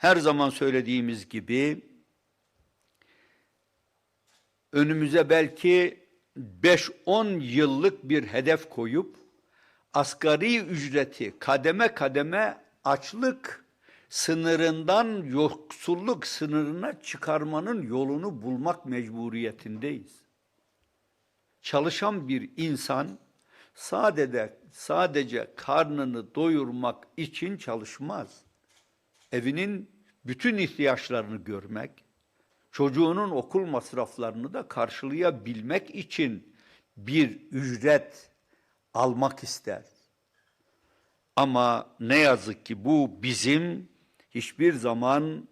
her zaman söylediğimiz gibi önümüze belki 5-10 yıllık bir hedef koyup asgari ücreti kademe kademe açlık sınırından yoksulluk sınırına çıkarmanın yolunu bulmak mecburiyetindeyiz. Çalışan bir insan sadece sadece karnını doyurmak için çalışmaz. Evinin bütün ihtiyaçlarını görmek, çocuğunun okul masraflarını da karşılayabilmek için bir ücret almak ister. Ama ne yazık ki bu bizim hiçbir zaman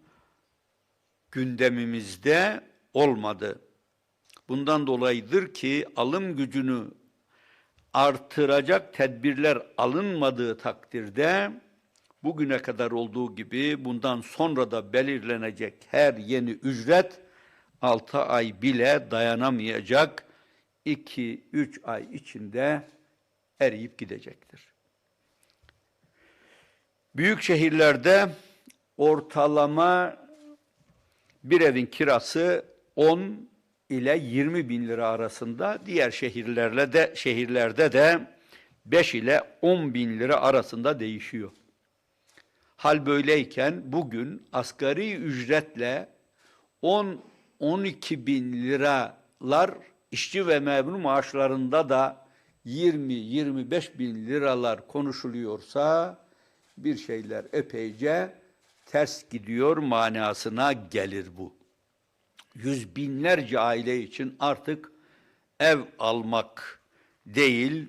gündemimizde olmadı. Bundan dolayıdır ki alım gücünü artıracak tedbirler alınmadığı takdirde bugüne kadar olduğu gibi bundan sonra da belirlenecek her yeni ücret 6 ay bile dayanamayacak 2-3 ay içinde eriyip gidecektir. Büyük şehirlerde ortalama bir evin kirası 10 ile 20 bin lira arasında, diğer şehirlerle de şehirlerde de 5 ile 10 bin lira arasında değişiyor. Hal böyleyken bugün asgari ücretle 10-12 bin liralar işçi ve memur maaşlarında da 20-25 bin liralar konuşuluyorsa bir şeyler epeyce ters gidiyor manasına gelir bu. Yüz binlerce aile için artık ev almak değil,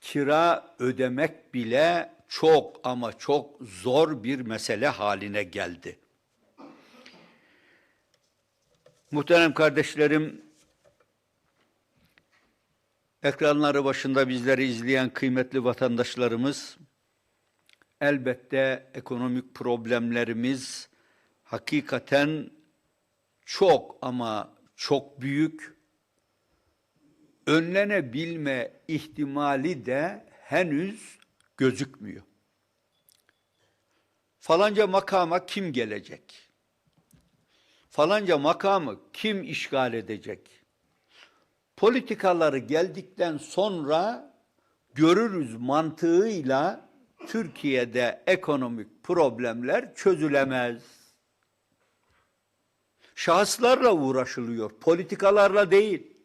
kira ödemek bile çok ama çok zor bir mesele haline geldi. Muhterem kardeşlerim, ekranları başında bizleri izleyen kıymetli vatandaşlarımız, elbette ekonomik problemlerimiz hakikaten çok ama çok büyük. Önlenebilme ihtimali de henüz gözükmüyor. Falanca makama kim gelecek? Falanca makamı kim işgal edecek? Politikaları geldikten sonra görürüz mantığıyla Türkiye'de ekonomik problemler çözülemez. Şahıslarla uğraşılıyor, politikalarla değil.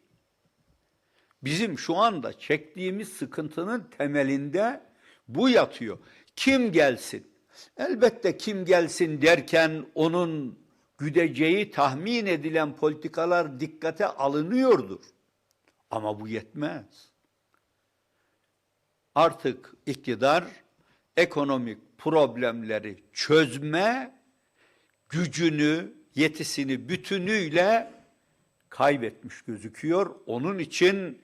Bizim şu anda çektiğimiz sıkıntının temelinde bu yatıyor. Kim gelsin? Elbette kim gelsin derken onun güdeceği tahmin edilen politikalar dikkate alınıyordur. Ama bu yetmez. Artık iktidar ekonomik problemleri çözme gücünü, yetisini bütünüyle kaybetmiş gözüküyor. Onun için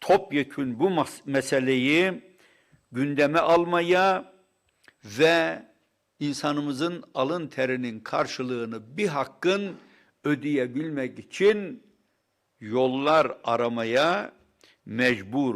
topyekün bu meseleyi gündeme almaya ve insanımızın alın terinin karşılığını bir hakkın ödeyebilmek için yollar aramaya mecbur